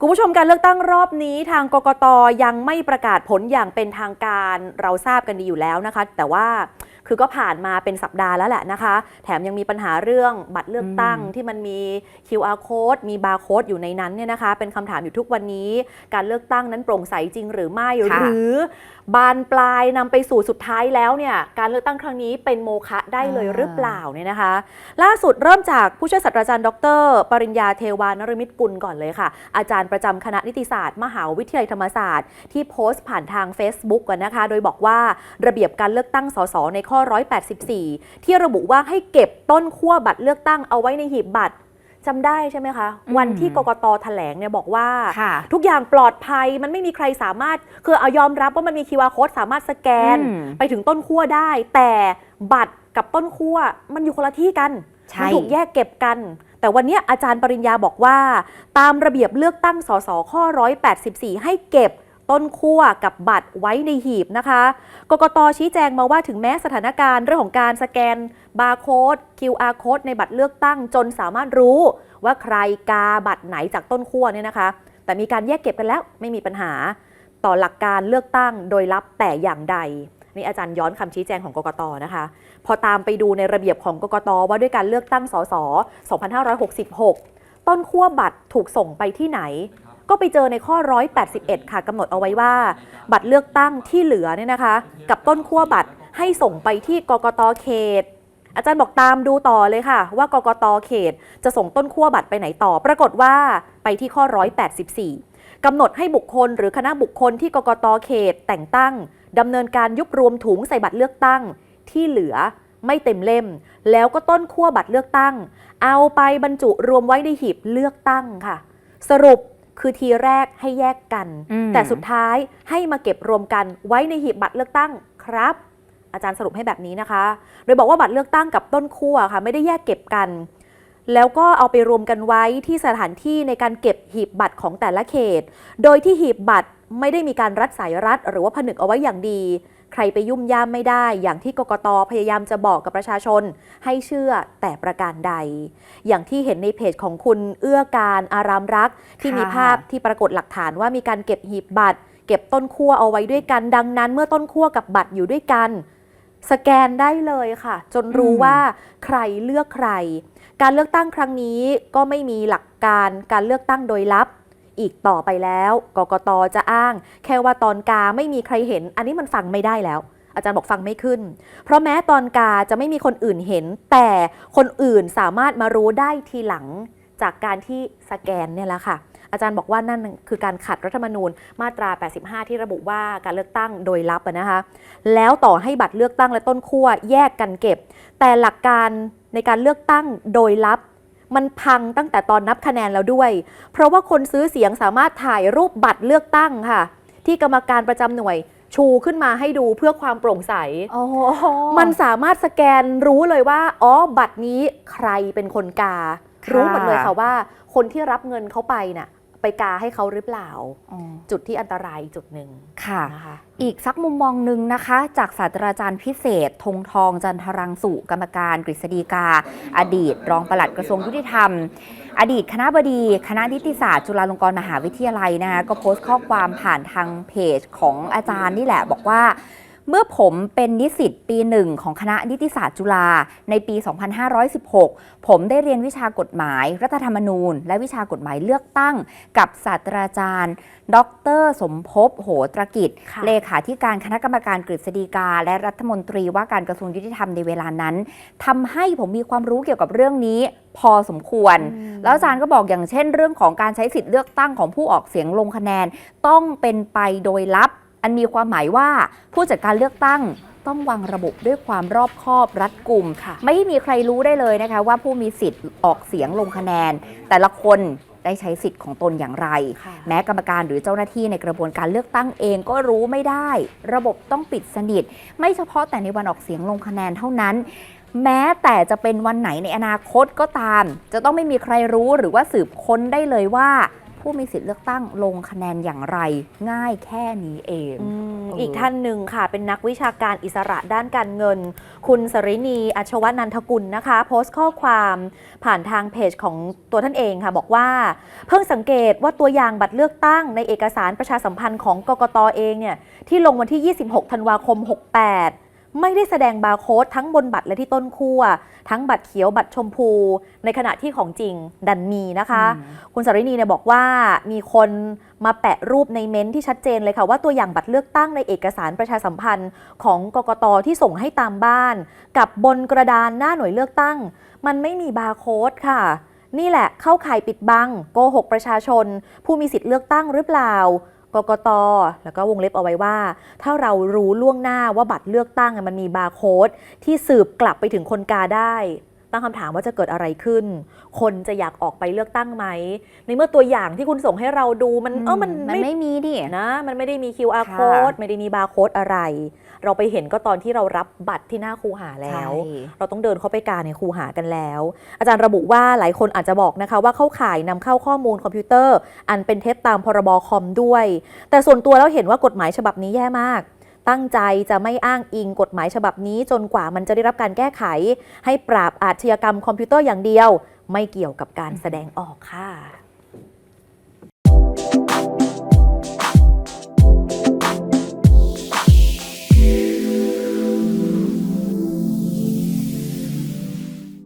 คุณผู้ชมการเลือกตั้งรอบนี้ทางกกตยังไม่ประกาศผลอย่างเป็นทางการเราทราบกันดีอยู่แล้วนะคะ แต่ว่า คือก็ผ่านมาเป็นสัปดาห์แล้วแหละนะคะ แถมยังมีปัญหาเรื่องบัตรเลือกตั้งอืมที่มันมี QR code มี barcode อยู่ในนั้นเนี่ยนะคะ เป็นคำถามอยู่ทุกวันนี้ การเลือกตั้งนั้นโปร่งใสจริงหรือไม่ค่ะหรือบานปลายนำไปสู่สุดท้ายแล้วเนี่ยการเลือกตั้งครั้งนี้เป็นโมฆะได้เลยหรือเปล่าเนี่ยนะคะ ล่าสุดเริ่มจากผู้ช่วยศาสตราจารย์ดร ปริญญาเทวานรมิตกุลก่อนเลยค่ะ อาจารย์ประจำคณะนิติศาสตร์ มหาวิทยาลัยธรรมศาสตร์ ที่โพสต์ผ่านทาง Facebook กันนะคะ โดยบอกว่าระเบียบการเลือกตั้งสสในข้อ184 ที่ระบุว่าให้เก็บต้นขั้วบัตรเลือกตั้งเอาไว้ในหีบบัตรจำได้ใช่ไหมคะอืมวันที่กกตแถลงเนี่ยบอกว่าค่ะทุกอย่างปลอดภัยมันไม่มีใครสามารถ คือเอายอมรับว่ามันมี QR code สามารถสแกนอืมไปถึงต้นขั้วได้ แต่บัตรกับต้นขั้วมันอยู่คนละที่กันใช่มัถูกแยกเก็บกัน แต่วันเนี้ยอาจารย์ปริญญาบอกว่า ตามระเบียบเลือกตั้งสสข้อ 184 ให้เก็บ ต้นขั้วกับบัตรไว้ในหีบนะคะ กกตชี้แจงมาว่าถึงแม้สถานการณ์เรื่องของการสแกนบาร์โค้ด QR code ในบัตรเลือกตั้งจนสามารถรู้ว่าใครกาบัตรไหนจากต้นขั้วเนี่ยนะคะ แต่มีการแยกเก็บกันแล้วไม่มีปัญหาต่อหลักการเลือกตั้งโดยลับแต่อย่างใดนี่อาจารย์ย้อนคำชี้แจงของกกตนะคะ พอตามไปดูในระเบียบของกกตว่าด้วยการเลือกตั้งสส 2566 ต้นขั้วบัตรถูกส่งไปที่ไหน ก็ไปเจอในข้อ 181 ค่ะกำหนดเอาไว้ว่า บัตรเลือกตั้งที่เหลือเนี่ยนะคะ กับต้นขั้วบัตรให้ส่งไปที่กกตเขต อาจารย์บอกตามดูต่อเลยค่ะ ว่ากกตเขต จะส่งต้นขั้วบัตรไปไหนต่อ ปรากฏว่าไปที่ข้อ 184 กำหนดให้บุคคลหรือคณะบุคคลที่กกตเขต แต่งตั้งดำเนินการยุบรวมถุงใส่บัตรเลือกตั้งที่เหลือไม่เต็มเล่ม แล้วก็ต้นขั้วบัตรเลือกตั้ง เอาไปบรรจุรวมไว้ในหีบเลือกตั้งค่ะ สรุป คือทีแรกให้แยกกันอืมแต่สุดท้ายให้มาเก็บรวมกันไว้ในหีบบัตรเลือกตั้งครับ อาจารย์สรุปให้แบบนี้นะคะ โดยบอกว่าบัตรเลือกตั้งกับต้นขั้วค่ะไม่ได้แยกเก็บกัน แล้วก็เอาไปรวมกันไว้ที่สถานที่ในการเก็บหีบบัตรของแต่ละเขต โดยที่หีบบัตรไม่ได้มีการรัดสายรัดหรือว่าผนึกเอาไว้อย่างดี ใครไปยุ่มย่ามไม่ได้ อย่างที่กกตพยายามจะบอกกับประชาชน ให้เชื่อแต่ประการใด อย่างที่เห็นในเพจของคุณเอื้อการอารามรัก ที่มีค่ะภาพที่ปรากฏหลักฐานว่ามีการเก็บหีบบัตร เก็บต้นขั้วเอาไว้ด้วยกัน ดังนั้น เมื่อต้นขั้วกับบัตรอยู่ด้วยกัน สแกนได้เลยค่ะ จนรู้อืมว่าใครเลือกใคร การเลือกตั้งครั้งนี้ก็ไม่มีหลักการการเลือกตั้งโดยลับ อีกต่อไปแล้วกกตจะอ้าง แค่ว่าตอนกาไม่มีใครเห็น อันนี้มันฟังไม่ได้แล้ว อาจารย์บอกฟังไม่ขึ้น เพราะแม้ตอนกาจะไม่มีคนอื่นเห็น แต่คนอื่นสามารถมารู้ได้ทีหลังจากการที่สแกนเนี่ยแหละค่ะ อาจารย์บอกว่านั่นคือการขัดรัฐธรรมนูญมาตรา 85 ที่ระบุว่าการเลือกตั้งโดยลับนะคะแล้วต่อให้บัตรเลือกตั้งและต้นขั้วแยกกันเก็บ แต่หลักการในการเลือกตั้งโดยลับ มันพังตั้งแต่ตอนนับคะแนนแล้วด้วย เพราะว่าคนซื้อเสียงสามารถถ่ายรูปบัตรเลือกตั้งค่ะ ที่กรรมการประจำหน่วยชูขึ้นมาให้ดูเพื่อความโปร่งใสโอ้โหมันสามารถสแกนรู้เลยว่า อ๋อ บัตรนี้ใครเป็นคนกาค่ะรู้หมดเลยค่ะว่า คนที่รับเงินเขาไปน่ะ ไปกาให้เขาหรือเปล่าอ๋อจุดที่อันตรายจุดหนึ่งค่ะนะคะอีกสักมุมมองหนึ่งนะคะ จากศาสตราจารย์พิเศษ ธงทองจันทรังสุกรรมการกฤษฎีกา อดีต รองปลัดกระทรวงยุติธรรม อดีตคณะบดี คณะนิติศาสตร์จุฬาลงกรณ์มหาวิทยาลัยนะคะก็โพสต์ข้อความผ่านทางเพจของอาจารย์นี่แหละบอกว่า เมื่อผมเป็นนิสิตปีหนึ่งของคณะนิติศาสตร์จุฬาในปี 2516 ผมได้เรียนวิชากฎหมาย รัฐธรรมนูญ และวิชากฎหมายเลือกตั้ง กับศาสตราจารย์ ดร สมภพโหตรกิจค่ะเลขาธิการคณะกรรมการกฤษฎีกา และรัฐมนตรีว่าการกระทรวงยุติธรรมในเวลานั้นทำให้ผมมีความรู้เกี่ยวกับเรื่องนี้พอสมควรอืมแล้วอาจารย์ก็บอกอย่างเช่น เรื่องของการใช้สิทธิ์เลือกตั้งของผู้ออกเสียงลงคะแนนต้องเป็นไปโดยลับ อันมีความหมายว่าผู้จัดการเลือกตั้งต้องวางระบบด้วยความรอบคอบรัดกุมค่ะ ไม่มีใครรู้ได้เลยนะคะ ว่าผู้มีสิทธิ์ออกเสียงลงคะแนน แต่ละคนได้ใช้สิทธิ์ของตนอย่างไรค่ะแม้กรรมการหรือเจ้าหน้าที่ในกระบวนการเลือกตั้งเองก็รู้ไม่ได้ ระบบต้องปิดสนิท ไม่เฉพาะแต่ในวันออกเสียงลงคะแนนเท่านั้น แม้แต่จะเป็นวันไหนในอนาคตก็ตาม จะต้องไม่มีใครรู้หรือว่าสืบค้นได้เลยว่า ผู้ผู้มีสิทธิ์เลือกตั้งลงคะแนนอย่างไร ง่ายแค่นี้เองอืมเอออีอีกท่านหนึ่งค่ะ เป็นนักวิชาการอิสระด้านการเงิน คุณสรินีอัชวนันทกุลนะคะ โพสต์ข้อความผ่านทางเพจของตัวท่านเองค่ะ บอกว่า เพิ่งสังเกตว่าตัวอย่างบัตรเลือกตั้งในเอกสารประชาสัมพันธ์ของกกตเองเนี่ยที่ลงวันที่ 26 ธันวาคม 68 ไม่ได้แสดงบาร์โค้ดทั้งบนบัตรและที่ต้นขั้วทั้งบัตรเขียวบัตรชมพู ในขณะที่ของจริงดันมีนะคะอืมคุณสรินีเนี่ยบอกว่ามีคนมาแปะรูปในเม้นท์ที่ชัดเจนเลยค่ะ ว่าตัวอย่างบัตรเลือกตั้งในเอกสารประชาสัมพันธ์ของกกตที่ส่งให้ตามบ้าน กับบนกระดานหน้าหน่วยเลือกตั้ง มันไม่มีบาร์โค้ดค่ะนี่แหละเข้าข่ายปิดบัง โกหกประชาชน ผู้มีสิทธิ์เลือกตั้งหรือเปล่า กกต แล้วก็วงเล็บเอาไว้ว่า ถ้าเรารู้ล่วงหน้าว่าบัตรเลือกตั้งมันมีบาร์โค้ดที่สืบกลับไปถึงคนกาได้ ตั้งคำถามว่าจะเกิดอะไรขึ้น คนจะอยากออกไปเลือกตั้งไหม ในเมื่อตัวอย่างที่คุณส่งให้เราดูมันเออมันมันไม่ไม่มีดินะ มันไม่ได้มี QR ค่ะ code ไม่ได้มีบาร์โค้ดอะไร เราไปเห็นก็ตอนที่เรารับบัตรที่หน้าคูหาแล้วใช่เราต้องเดินเข้าไปการในคูหากันแล้ว อาจารย์ระบุว่าหลายคนอาจจะบอกนะคะ ว่าเข้าข่ายนำเข้าข้อมูลคอมพิวเตอร์ อันเป็นเท็จตามพรบคอมด้วย แต่ส่วนตัวแล้วเห็นว่ากฎหมายฉบับนี้แย่มาก ตั้งใจจะไม่อ้างอิงกฎหมายฉบับนี้จนกว่ามันจะได้รับการแก้ไข ให้ปราบอาชญากรรมคอมพิวเตอร์อย่างเดียว ไม่เกี่ยวกับการแสดงออกค่ะ